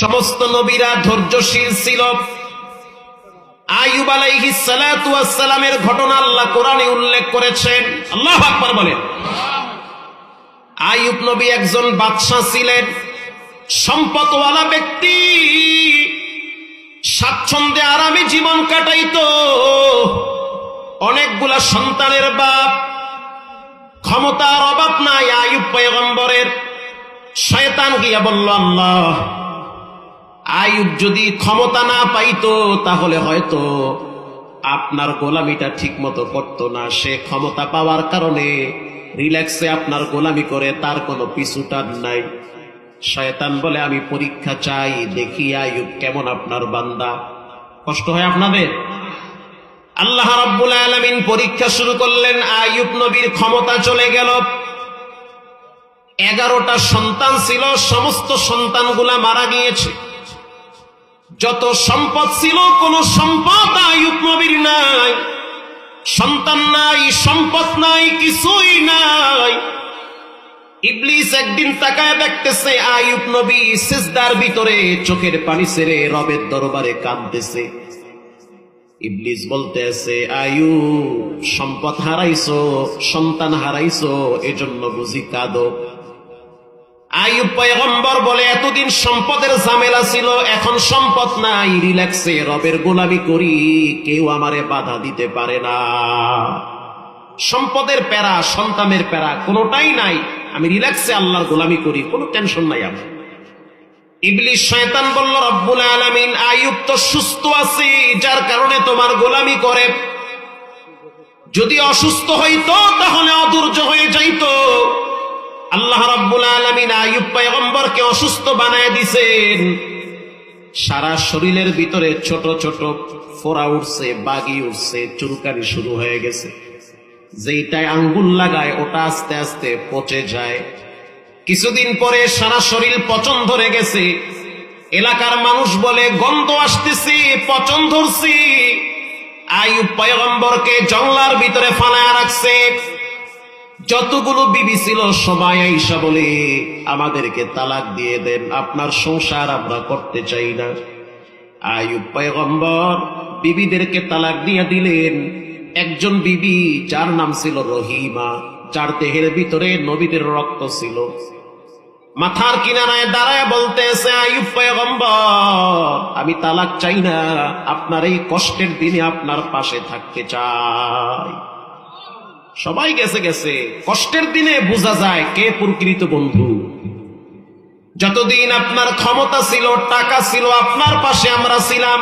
সমস্ত নবীরা ধৈর্যশীল ছিল। সালাতু ওয়াস সালামের ঘটনা আল্লাহ কোরআনে উল্লেখ করেছেন। আল্লাহু আকবার বলেন। আইয়ুব নবী একজন বাদশাহ ছিলেন। সম্পদওয়ালা ব্যক্তি। স্বাচ্ছন্দ্যে আরামে জীবন কাটাইতো। অনেকগুলা সন্তানের বাপ। ক্ষমতার অভাব নাই আয়ুব পয়গম্বরের। শয়তান গিয়া বলল, আল্লাহ আয়ুব যদি ক্ষমতা না পাইতো, তাহলে হয়তো আপনার গোলামিটা ঠিক মতো করতো না। সে ক্ষমতা পাওয়ার কারণে রিল্যাক্সে আপনার গোলামি করে তার কোনো পিছুটান নাই। শয়তান বলে, আমি পরীক্ষা চাই, দেখি আয়ুব কেমন আপনার বান্দা। কষ্ট হয় আপনাদের? আল্লাহ রাব্বুল আলামিন পরীক্ষা শুরু করলেন, আয়ুব নবীর ক্ষমতা চলে গেল। এগারোটা সন্তান ছিল, সমস্ত সন্তানগুলা মারা গিয়েছে। যত সম্পদ ছিল, কোন সম্পদ আয়ুব নবীর নাই। সন্তান নাই, সম্পদ নাই, কিছুই নাই। ইবলিস একদিন তাকায় দেখতেছে আয়ুব নবী সিজদার ভিতরে চোখের পানি ছেড়ে রবের দরবারে কাঁদতেছে। ইবলিস বলতে আছে আয়ু সম্পদ হারাইছো, সন্তান হারাইছো, এজন্য বুঝি কাঁদো। আয়ুব পয়গম্বর বলে, এতদিন সম্পদের ঝামেলা ছিল, এখন সম্পদ নাই। রিল্যাক্সে রবের গোলামি করি, কেউ আমারে বাধা দিতে পারে না। সম্পদের প্যারা, সন্তানের প্যারা, কোনোটাই নাই। আমি রিল্যাক্সে আল্লাহর গোলামি করি, কোনো টেনশন নাই আমার। ইবলিশ শয়তান বলল, রব্বুল আলামিন আয়ুব তো সুস্থ আছি, যার কারণে তোমার গোলামি করে। যদি অসুস্থ হইতো, তাহলে অধৈর্য হয়ে যাইতো। আল্লাহ রাব্বুল আলামিন আয়ুব পয়গম্বরকে অসুস্থ বানায় দিছেন। সারা শরীরের ভিতরে ছোট ছোট ফোড়া উঠছে বাগি উঠছে চুলকানি শুরু হয়ে গেছে। যেইটায় আঙ্গুল লাগায়, ওটা আস্তে আস্তে পচে যায়। কিছুদিন পরে সারা শরীর পচন ধরে গেছে। এলাকার মানুষ বলে, গন্ধ আসতেছি, পচন ধরছি। আয়ুব পয়গম্বরকে জংলার ভিতরে ফালায় রাখছে। যতগুলো বিবি ছিল, সবাই আইসা বলে, আমাদেরকে তালাক দিয়ে দেন, আপনার সংসার আমরা করতে চাই না। আয়ুব পয়গম্বর বিবিদেরকে তালাক দিয়ে দিলেন। একজন বিবি, যার নাম ছিল রহিমা, যার দেহের ভিতরে নবীদের রক্ত ছিল। মাথার কিনারায় দাঁড়ায় বলতেছে, আয়ুব পয়গম্বর, আমি তালাক চাই না, আপনার এই কষ্টের দিনে আপনার পাশে থাকতে চাই। সবাই গেছে গেছে। কষ্টের দিনে বোঝা যায় কে প্রকৃত বন্ধু। যতদিন আপনার ক্ষমতা ছিল, টাকা ছিল, আপনার পাশে আমরা ছিলাম।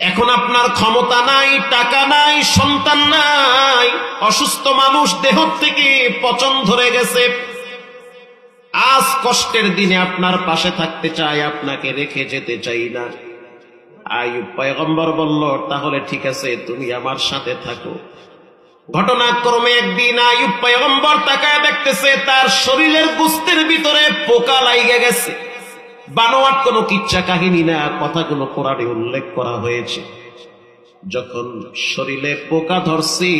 এখন আপনার ক্ষমতা নাই, টাকা নাই, সন্তান নাই। অসুস্থ মানুষ দেহ থেকে পচন ধরে গেছে। আজ কষ্টের দিনে আপনার পাশে থাকতে চাই, আপনাকে রেখে যেতে চাই না। আয়ুব পয়গম্বর বলল, তাহলে ঠিক আছে, তুমি আমার সাথে থাকো। ঘটনাক্রমে একদিন আয়ুব পয়গম্বর তাকায় দেখতেছে, তার শরীরের গুস্তের ভিতরে পোকা লাইগে গেছে। বানোয়াট কোনো কিচ্ছা কাহিনী না, কথাগুলো কোরআনে উল্লেখ করা হয়েছে। যখন শরীরে পোকা ধরছি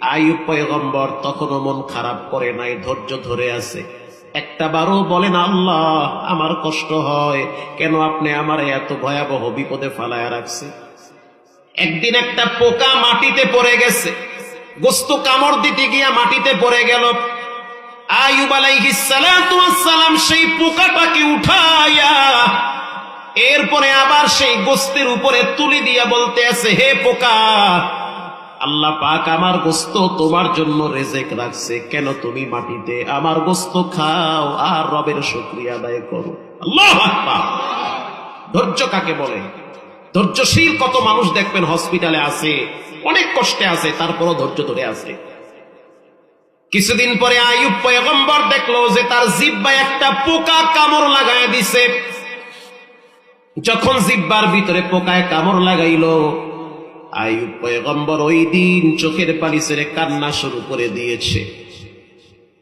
আয়ুব পয়গম্বর তখনও মন খারাপ করে নাই, ধৈর্য ধরে আছে। একটা বারও বলেন আল্লাহ, আমার কষ্ট হয়। কেন আপনি আমার এত ভয়াবহ বিপদে ফালায়া রাখছে একদিন একটা পোকা মাটিতে পড়ে গেছে। গোস্ত কামড় দিতে গিয়া মাটিতে পড়ে গেল। আয়ুব আলাইহিস সালাতু ওয়াস সালাম সেই পোকাটাকে উঠাইয়া এরপরে আবার সেই গোস্তের উপরে তুলি দিয়া বলতে আছে, হে পোকা আল্লাহ পাক আমার গোস্ত তোমার জন্য রেজেক রাখছে। কেন তুমি মাটিতে আমার গোস্ত খাও আর রবের শুক্রিয়া আদায় করো? আল্লাহ ধৈর্য কাকে বলে? ধৈর্যশীল কত মানুষ দেখবেন হসপিটালে আছে, অনেক কষ্টে আছে, তারপরও ধৈর্য ধরে আছে। কিছুদিন পরে আয়ুব পয়গম্বর দেখল যে তার জিব্বায় একটা পোকা কামড় লাগায় দিছে। যখন জিব্বার ভিতরে পোকায় কামড় লাগাইলো আয়ুব পয়গম্বর ওই দিন চোখের পানি সেরে কান্না শুরু করে দিয়েছে।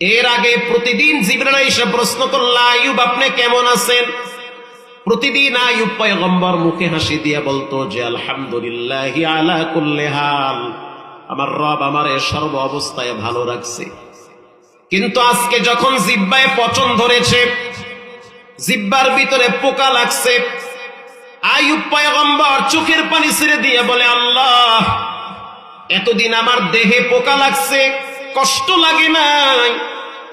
এর আগে প্রতিদিন এসে প্রশ্ন করল আয়ুব আপনি কেমন আছেন? প্রতিদিন আয়ুব পয়গম্বর মুখে হাসি দিয়া বলতো যে, আলহামদুলিল্লাহ আলা কুল্লে হাল। আমার রব আমারে সর্ব অবস্থায় ভালো রাখছে। কিন্তু আজকে যখন জিব্বায় পচন ধরেছে, জিব্বার ভিতরে পোকা লাগছে আয়ুব পয়গম্বর চোখের পানি ছেড়ে দিয়ে বলে, আল্লাহ, এতদিন আমার দেহে পোকা লাগছে, কষ্ট লাগে নাই।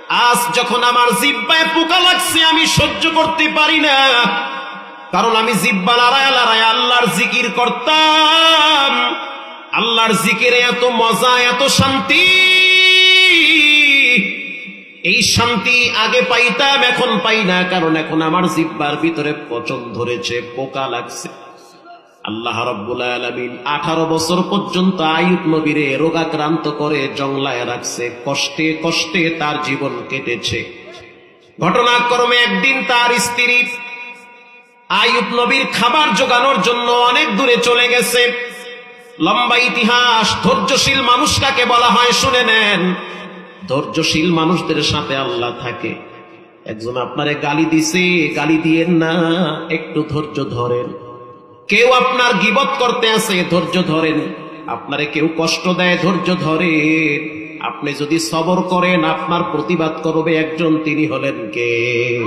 আজ যখন আমার জিব্বায় পোকা লাগছে, আমি সহ্য করতে পারি না। কারণ আমি জিব্বা লড়ায় লড়ায় আল্লাহর জিকির করতাম। আল্লাহর জিকিরে এত মজা, এত শান্তি এই শান্তি আগে পাইতাম, এখন পাই না। কারণ এখন আমার জিব্বার ভিতরে পচন ধরেছে, পোকা লাগছে। আল্লাহ রব্বুল আলমিন আঠারো বছর পর্যন্ত আয়ুব নবীরে রোগাক্রান্ত করে জংলায় রাখছে। কষ্টে কষ্টে তার জীবন কেটেছে। ঘটনাক্রমে একদিন তার স্ত্রী আয়ুব নবীর খাবার জোগানোর জন্য অনেক দূরে চলে গেছে। লম্বা ইতিহাস, ধৈর্যশীল মানুষ কাকে বলা হয়, শুনে নেন। ধৈর্যশীল মানুষদের সাথে আল্লাহ থাকে। একজন আপনারে গালি দিছে, গালি দিয়েন না, একটু ধৈর্য ধরেন। কেউ আপনার গিবত করতে আছে, ধৈর্য ধরেন। আপনারে কেউ কষ্ট দেয়, ধৈর্য ধরেন। আপনি যদি সবর করেন, আপনার প্রতিবাদ করবে একজন, তিনি হলেন কে?